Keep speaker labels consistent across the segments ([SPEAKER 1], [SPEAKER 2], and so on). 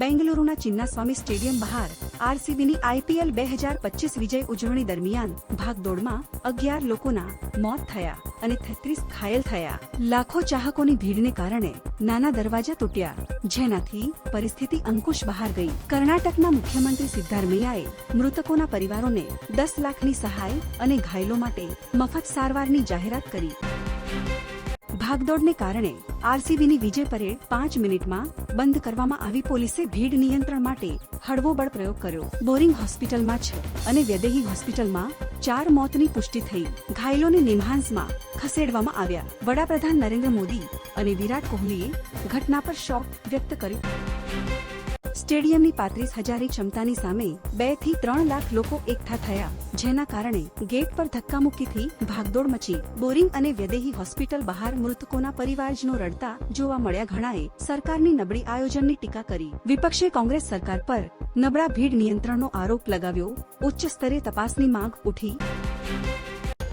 [SPEAKER 1] બેંગલુરુના Chinnaswamy stadium બહાર આરસીબીની IPL બે હજાર પચીસ વિજય ઉજવણી દરમિયાન ભાગદોડમાં અગિયાર લોકોના મોત થયા અને છત્રીસ ઘાયલ થયા. લાખો ચાહકોની ભીડને કારણે નાના દરવાજા તૂટ્યા, જેનાથી પરિસ્થિતિ અંકુશ બહાર ગઈ. કર્ણાટકના મુખ્યમંત્રી સિદ્ધારમૈયાએ મૃતકોના પરિવારોને દસ લાખની સહાય અને ઘાયલો માટે મફત સારવારની જાહેરાત કરી. ભાગદોડને કારણે આરસીબીની વિજય પરેડ પાંચ મિનિટમાં બંધ કરવામાં આવી. પોલીસે ભીડ નિયંત્રણ માટે હળવો બળ પ્રયોગ કર્યો. બોરિંગ હોસ્પિટલમાં છે અને વ્યદેહી હોસ્પિટલમાં ચાર મોતની પુષ્ટિ થઈ. ઘાયલોને નિમહાન્સમાં ખસેડવામાં આવ્યા. વડાપ્રધાન નરેન્દ્ર મોદી અને વિરાટ કોહલીએ ઘટના પર શોક વ્યક્ત કર્યો. સ્ટેડિયમની પાંત્રીસ હજારની ક્ષમતાની સામે બેથી ત્રણ લાખ લોકો એકઠા થયા, જેના કારણે ગેટ પર ધક્કામુક્કીથી ભાગદોડ મચી. બોરિંગ અને વ્યદેહી હોસ્પિટલ બહાર મૃતકોના પરિવારજનો રડતા જોવા મળ્યા ઘણાએ સરકારની નબળી આયોજનની ટીકા કરી. વિપક્ષે કોંગ્રેસ સરકાર પર નબળા ભીડ નિયંત્રણનો આરોપ લગાવ્યો. ઉચ્ચ સ્તરે તપાસની માંગ ઉઠી.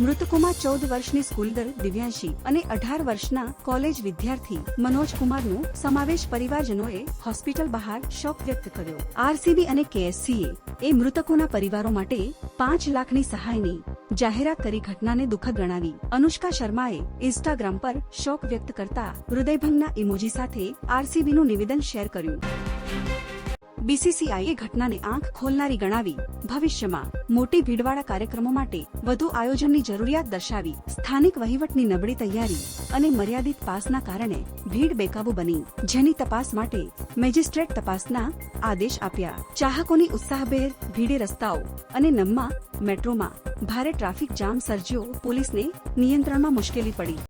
[SPEAKER 1] મૃતકોમાં ચૌદ વર્ષની સ્કૂલગર્લ દિવ્યાંશી અને અઢાર વર્ષના કોલેજ વિદ્યાર્થી મનોજ કુમારનો સમાવેશ પરિવારજનોએ હોસ્પિટલ બહાર શોક વ્યક્ત કર્યો. આરસીબી અને કેએસસીએ એ મૃતકોના પરિવારો માટે પાંચ લાખની સહાયની જાહેરાત કરી ઘટનાને દુઃખદ ગણાવી. અનુષ્કા શર્માએ ઇન્સ્ટાગ્રામ પર શોક વ્યક્ત કરતા હૃદયભંગના ઇમોજી સાથે આરસીબીનું નિવેદન શેર કર્યું. બીસીસીઆઈએ ઘટનાને આંખ ખોલનારી ગણાવી ભવિષ્યમાં મોટી ભીડવાળા કાર્યક્રમો માટે વધુ આયોજનની જરૂરિયાત દર્શાવી સ્થાનિક વહીવટની નબળી તૈયારી અને મર્યાદિત પાસના કારણે ભીડ બેકાબુ બની. જેની તપાસ માટે મેજિસ્ટ્રેટ તપાસના આદેશ આપ્યા. ચાહકોની ઉત્સાહભેર ભીડે રસ્તાઓ અને નમ્મા મેટ્રોમાં ભારે ટ્રાફિક જામ સર્જ્યો પોલીસને નિયંત્રણમાં મુશ્કેલી પડી.